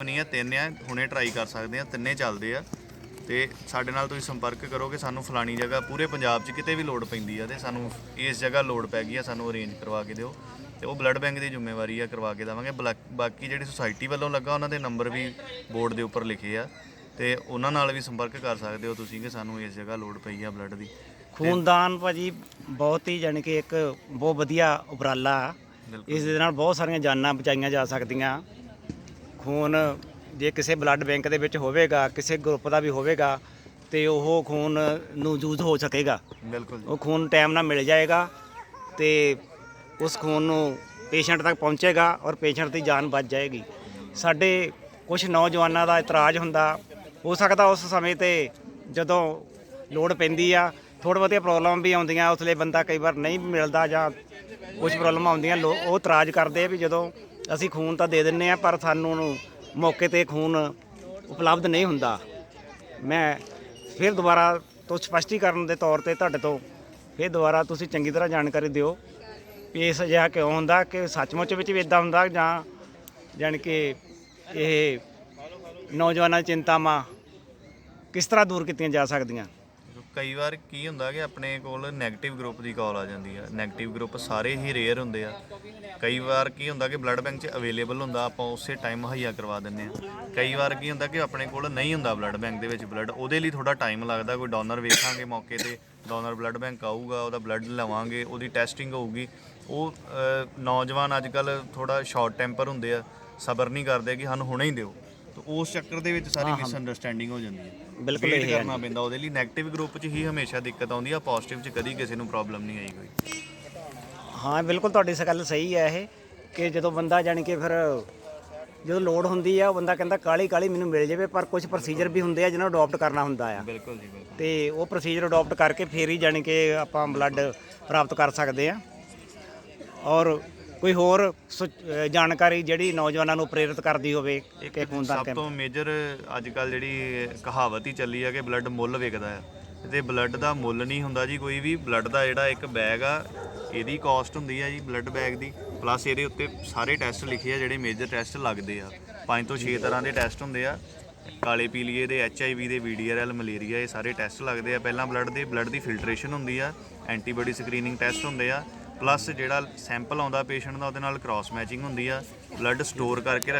ਨਹੀਂ ਆ ਤਿੰਨ ਆ ਹੁਣੇ ਟਰਾਈ ਕਰ ਸਕਦੇ ਆ ਤਿੰਨੇ ਚੱਲਦੇ ਆ। ਤੇ ਸਾਡੇ ਨਾਲ ਤੁਸੀਂ ਸੰਪਰਕ ਕਰੋ ਕਿ ਸਾਨੂੰ ਫਲਾਣੀ ਜਗ੍ਹਾ ਪੂਰੇ ਪੰਜਾਬ 'ਚ ਕਿਤੇ ਵੀ ਲੋੜ ਪੈਂਦੀ ਆ ਤੇ ਸਾਨੂੰ ਇਸ ਜਗ੍ਹਾ ਲੋੜ ਪੈ ਗਈ ਆ ਸਾਨੂੰ ਅਰੇਂਜ ਕਰਵਾ ਕੇ ਦਿਓ। ਤੇ ਉਹ ਬਲੱਡ ਬੈਂਕ ਦੀ ਜ਼ਿੰਮੇਵਾਰੀ ਆ ਕਰਵਾ ਕੇ ਦੇਵਾਂਗੇ। ਬਾਕੀ ਜਿਹੜੀ ਸੁਸਾਇਟੀ ਵੱਲੋਂ ਲੱਗਾ ਉਹਨਾਂ ਦੇ ਨੰਬਰ ਵੀ ਬੋਰਡ ਦੇ ਉੱਪਰ ਲਿਖੇ ਆ। ਤੇ ਉਹਨਾਂ ਨਾਲ ਵੀ ਸੰਪਰਕ ਕਰ ਸਕਦੇ ਹੋ ਤੁਸੀਂ ਕਿ ਸਾਨੂੰ ਇਸ ਜਗ੍ਹਾ ਲੋੜ ਪਈ ਆ ਬਲੱਡ ਦੀ। ਖੂਨਦਾਨ ਭਾਜੀ ਬਹੁਤ ਹੀ ਜਾਣੀ ਕਿ ਇੱਕ ਬਹੁਤ ਵਧੀਆ ਉਪਰਾਲਾ ਇਸ ਦੇ ਨਾਲ ਬਹੁਤ ਸਾਰੀਆਂ ਜਾਨਾਂ ਬਚਾਈਆਂ ਜਾ ਸਕਦੀਆਂ। ਖੂਨ ਜੇ ਕਿਸੇ ਬਲੱਡ ਬੈਂਕ ਦੇ ਵਿੱਚ ਹੋਵੇਗਾ ਕਿਸੇ ਗਰੁੱਪ ਦਾ ਵੀ ਹੋਵੇਗਾ ਤੇ ਉਹ ਖੂਨ ਨੂੰ ਯੂਜ਼ ਹੋ ਸਕੇਗਾ ਬਿਲਕੁਲ। ਉਹ ਖੂਨ ਟਾਈਮ ਨਾਲ ਮਿਲ ਜਾਏਗਾ ਤੇ ਉਸ ਖੂਨ ਨੂੰ ਪੇਸ਼ੈਂਟ ਤੱਕ ਪਹੁੰਚੇਗਾ ਔਰ ਪੇਸ਼ੈਂਟ ਦੀ ਜਾਨ ਬਚ ਜਾਏਗੀ ਸਾਡੇ ਕੁਝ ਨੌਜਵਾਨਾਂ ਦਾ ਇਤਰਾਜ਼ ਹੁੰਦਾ ਹੋ ਸਕਦਾ ਉਸ ਸਮੇਂ ਤੇ ਜਦੋਂ ਲੋੜ ਪੈਂਦੀ ਆ ਥੋੜ੍ਹ ਬਹੁਤੀਆਂ ਪ੍ਰੋਬਲਮ ਵੀ ਆਉਂਦੀਆਂ ਉਸ ਲਈ ਬੰਦਾ ਕਈ ਵਾਰ ਨਹੀਂ ਮਿਲਦਾ ਜਾਂ ਕੁਝ ਪ੍ਰੋਬਲਮ ਆਉਂਦੀਆਂ ਉਹ ਇਤਰਾਜ਼ ਕਰਦੇ ਆ ਵੀ ਜਦੋਂ ਅਸੀਂ ਖੂਨ ਤਾਂ ਦੇ ਦਿੰਨੇ ਆ ਪਰ ਸਾਨੂੰ ਮੌਕੇ ਤੇ ਖੂਨ ਉਪਲਬਧ ਨਹੀਂ ਹੁੰਦਾ। ਮੈਂ ਫਿਰ ਦੁਬਾਰਾ ਤੋਂ ਸਪਸ਼ਟੀਕਰਨ ਦੇ ਤੌਰ ਤੇ ਤੁਹਾਡੇ ਤੋਂ ਫਿਰ ਦੁਬਾਰਾ ਤੁਸੀਂ ਚੰਗੀ ਤਰ੍ਹਾਂ ਜਾਣਕਾਰੀ ਦਿਓ ਵੀ ਇਸ ਅਜਿਹਾ ਕਿਉਂ ਹੁੰਦਾ ਕਿ ਸੱਚਮੁੱਚ ਵਿੱਚ ਵੀ ਇਦਾਂ ਹੁੰਦਾ ਜਾਂ ਜਾਣੀ ਕਿ ਇਹ ਨੌਜਵਾਨਾਂ ਚਿੰਤਾਵਾਂ ਕਿਸ ਤਰ੍ਹਾਂ ਦੂਰ ਕੀਤੀਆਂ ਜਾ ਸਕਦੀਆਂ? ਕਈ ਵਾਰ ਕੀ ਹੁੰਦਾ ਕਿ ਆਪਣੇ ਕੋਲ 네ਗੇਟਿਵ ਗਰੁੱਪ ਦੀ ਕਾਲ ਆ ਜਾਂਦੀ ਆ। 네ਗੇਟਿਵ ਗਰੁੱਪ ਸਾਰੇ ਹੀ ਰੇਅਰ ਹੁੰਦੇ ਆ। ਕਈ ਵਾਰ ਕੀ ਹੁੰਦਾ ਕਿ ਬਲੱਡ ਬੈਂਕ 'ਚ ਅਵੇਲੇਬਲ ਹੁੰਦਾ, ਆਪਾਂ ਉਸੇ ਟਾਈਮ ਮੁਹੱਈਆ ਕਰਵਾ ਦਿੰਦੇ ਆ। ਕਈ ਵਾਰ ਕੀ ਹੁੰਦਾ ਕਿ ਆਪਣੇ ਕੋਲ ਨਹੀਂ ਹੁੰਦਾ ਬਲੱਡ ਬੈਂਕ ਦੇ ਵਿੱਚ ਬਲੱਡ ਉਹਦੇ ਲਈ ਥੋੜਾ ਟਾਈਮ ਲੱਗਦਾ, ਕੋਈ ਡੋਨਰ ਵੇਖਾਂਗੇ ਮੌਕੇ ਤੇ ਡੋਨਰ ਬਲੱਡ ਬੈਂਕ ਆਊਗਾ, ਉਹਦਾ ਬਲੱਡ ਲਵਾਂਗੇ, ਉਹਦੀ ਟੈਸਟਿੰਗ ਹੋਊਗੀ। ਉਹ ਨੌਜਵਾਨ ਅੱਜ ਕੱਲ ਥੋੜਾ ਸ਼ਾਰਟ ਟੈਂਪਰ ਹੁੰਦੇ ਆ, ਸਬਰ ਨਹੀਂ ਕਰਦੇ ਕਿ ਸਾਨੂੰ ਹੁਣੇ ਹੀ ਦਿਓ। ਤੇ ਉਸ ਚੱਕਰ ਦੇ ਵਿੱਚ ਸਾਰੀ ਮਿਸ ਅੰਡਰਸਟੈਂਡਿੰਗ ਹੋ ਜਾਂਦੀ ਹੈ। ਬਿਲਕੁਲ ਇਹ ਕਰਨਾ ਪੈਂਦਾ ਉਹਦੇ ਲਈ 네ਗੇਟਿਵ ਗਰੁੱਪ 'ਚ ਹੀ ਹਮੇਸ਼ਾ ਦਿੱਕਤ ਆਉਂਦੀ ਆ ਪੋਜ਼ਿਟਿਵ 'ਚ ਕਦੀ ਕਿਸੇ ਨੂੰ ਪ੍ਰੋਬਲਮ ਨਹੀਂ ਆਈ ਕੋਈ। ਹਾਂ ਬਿਲਕੁਲ ਤੁਹਾਡੀ ਸ ਗੱਲ ਸਹੀ ਹੈ ਇਹ ਕਿ ਜਦੋਂ ਬੰਦਾ ਜਾਣੀ ਕਿ ਫਿਰ ਜਦੋਂ ਲੋੜ ਹੁੰਦੀ ਆ ਉਹ ਬੰਦਾ ਕਹਿੰਦਾ ਕਾਲੀ ਕਾਲੀ ਮੈਨੂੰ ਮਿਲ ਜਾਵੇ ਪਰ ਕੁਝ ਪ੍ਰੋਸੀਜਰ ਵੀ ਹੁੰਦੇ ਆ ਜਿਹਨਾਂ ਨੂੰ ਅਡਾਪਟ ਕਰਨਾ ਹੁੰਦਾ ਆ। ਬਿਲਕੁਲ ਜੀ ਬਿਲਕੁਲ। ਤੇ ਉਹ ਪ੍ਰੋਸੀਜਰ ਅਡਾਪਟ ਕਰਕੇ ਫੇਰ ਹੀ ਜਾਣੀ ਕਿ ਆਪਾਂ ਬਲੱਡ ਪ੍ਰਾਪਤ ਕਰ ਸਕਦੇ ਆ। ਔਰ ਕੋਈ ਹੋਰ ਸੁ- ਜਾਣਕਾਰੀ ਜਿਹੜੀ ਨੌਜਵਾਨਾਂ ਨੂੰ ਪ੍ਰੇਰਿਤ ਕਰਦੀ ਹੋਵੇ ਕਿ ਖੂਨਦਾਨ ਸਭ ਕੈਂਪ? ਤੋਂ ਮੇਜਰ ਅੱਜ ਕੱਲ ਜਿਹੜੀ ਕਹਾਵਤ ਹੀ ਚੱਲੀ ਆ ਕਿ ਬਲੱਡ ਮੁੱਲ ਵਿਕਦਾ ਆ। ਤੇ ਬਲੱਡ ਦਾ ਮੁੱਲ ਨਹੀਂ ਹੁੰਦਾ ਜੀ ਕੋਈ ਵੀ ਬਲੱਡ ਦਾ ਜਿਹੜਾ ਇੱਕ ਬੈਗ ਆ ਇਹਦੀ ਕਾਸਟ ਹੁੰਦੀ ਆ ਜੀ ਬਲੱਡ ਬੈਗ ਦੀ। ਪਲੱਸ ਇਹਦੇ ਉੱਤੇ ਸਾਰੇ ਟੈਸਟ ਲਿਖੇ ਆ ਜਿਹੜੇ ਮੇਜਰ ਟੈਸਟ ਲੱਗਦੇ ਆ। ਪੰਜ ਤੋਂ 6 ਤਰ੍ਹਾਂ ਦੇ ਟੈਸਟ ਹੁੰਦੇ ਆ। ਕਾਲੇ ਪੀਲੀਏ ਦੇ ਐਚਆਈਵੀ ਦੇ ਵੀਡੀਆਰਐਲ ਮਲੇਰੀਆ ਇਹ ਸਾਰੇ ਟੈਸਟ ਲੱਗਦੇ ਆ। ਪਹਿਲਾਂ ਬਲੱਡ ਦੇ ਬਲੱਡ ਦੀ ਫਿਲਟਰੇਸ਼ਨ ਹੁੰਦੀ ਆ। ਐਂਟੀਬਾਡੀ ਸਕਰੀਨਿੰਗ ਟੈਸਟ ਹੁੰਦੇ ਆ। ਪਲੱਸ ਜਿਹੜਾ ਸੈਂਪਲ ਆਉਂਦਾ ਪੇਸ਼ੈਂਟ ਦਾ, ਉਹਦੇ ਨਾਲ ਕ੍ਰਾਸ ਮੈਚਿੰਗ ਹੁੰਦੀ ਆ ਬਲੱਡ ਸਟੋਰ ਕਰਕੇ ਰੱਖ